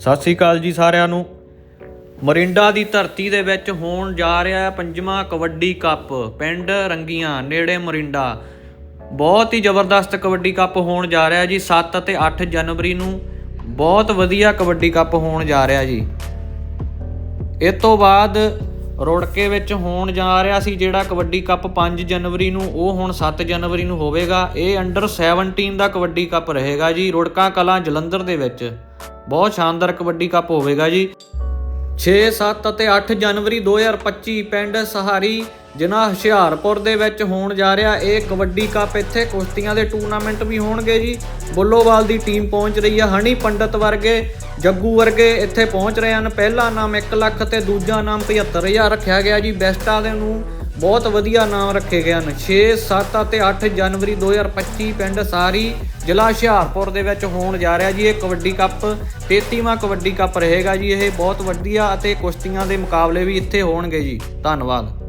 ਸਤਿ ਸ੍ਰੀ ਅਕਾਲ ਜੀ ਸਾਰਿਆਂ ਨੂੰ। ਮਰਿੰਡਾ ਦੀ ਧਰਤੀ ਦੇ ਵਿੱਚ ਹੋਣ ਜਾ ਰਿਹਾ ਹੈ ਪੰਜਵਾਂ ਕਬੱਡੀ ਕੱਪ। ਪਿੰਡ ਰੰਗੀਆਂ, ਨੇੜੇ ਮਰਿੰਡਾ। ਬਹੁਤ ਹੀ ਜ਼ਬਰਦਸਤ ਕਬੱਡੀ ਕੱਪ ਹੋਣ ਜਾ ਰਿਹਾ ਜੀ। 7 ਅਤੇ 8 ਜਨਵਰੀ ਨੂੰ ਬਹੁਤ ਵਧੀਆ ਕਬੱਡੀ ਕੱਪ ਹੋਣ ਜਾ ਰਿਹਾ ਜੀ। ਇਸ ਤੋਂ ਬਾਅਦ ਰੋੜਕੇ ਵਿੱਚ ਹੋਣ ਜਾ ਰਿਹਾ ਸੀ ਜਿਹੜਾ ਕਬੱਡੀ ਕੱਪ 5 ਜਨਵਰੀ ਨੂੰ, ਉਹ ਹੁਣ 7 ਜਨਵਰੀ ਨੂੰ ਹੋਵੇਗਾ। ਇਹ ਅੰਡਰ 17 ਦਾ ਕਬੱਡੀ ਕੱਪ ਰਹੇਗਾ ਜੀ ਰੁੜਕਾ ਕਲਾਂ ਜਲੰਧਰ ਦੇ ਵਿੱਚ। ਬਹੁਤ ਸ਼ਾਨਦਾਰ ਕਬੱਡੀ ਕੱਪ ਹੋਵੇਗਾ ਜੀ। 6 7 ਅਤੇ 8 ਜਨਵਰੀ 2025 ਪਿੰਡ ਸਹਾਰੀ ਜ਼ਿਲ੍ਹਾ ਹੁਸ਼ਿਆਰਪੁਰ ਦੇ ਵਿੱਚ ਹੋਣ ਜਾ ਰਿਹਾ ਇਹ ਕਬੱਡੀ ਕੱਪ। ਇੱਥੇ ਕੁਸ਼ਤੀਆਂ ਦੇ ਟੂਰਨਾਮੈਂਟ ਵੀ ਹੋਣਗੇ ਜੀ। ਬੁੱਲੋਵਾਲ ਦੀ ਟੀਮ ਪਹੁੰਚ ਰਹੀ ਹੈ ਹਣੀ ਪੰਡਤ ਵਰਗੇ, ਜੱਗੂ ਵਰਗੇ ਇੱਥੇ ਪਹੁੰਚ ਰਹੇ ਹਨ। ਪਹਿਲਾ ਨਾਮ 1 ਲੱਖ ਤੇ ਦੂਜਾ ਨਾਮ 75000 ਰੱਖਿਆ ਗਿਆ ਜੀ। ਬੈਸਟਾਂ ਦੇ ਨੂੰ ਬਹੁਤ ਵਧੀਆ ਨਾਮ ਰੱਖੇ ਗਏ ਹਨ। 6 7 ਅਤੇ 8 ਜਨਵਰੀ 2025 ਪਿੰਡ ਸਾਰੀ ਜ਼ਿਲ੍ਹਾ ਹੁਸ਼ਿਆਰਪੁਰ ਦੇ ਵਿੱਚ ਹੋਣ ਜਾ ਰਿਹਾ ਜੀ। ਇਹ ਕਬੱਡੀ ਕੱਪ 33ਵਾਂ ਕਬੱਡੀ ਕੱਪ ਰਹੇਗਾ ਜੀ। ਇਹ ਬਹੁਤ ਵਧੀਆ ਅਤੇ ਕੁਸ਼ਤੀਆਂ ਦੇ ਮੁਕਾਬਲੇ ਵੀ ਇੱਥੇ ਹੋਣਗੇ ਜੀ। ਧੰਨਵਾਦ।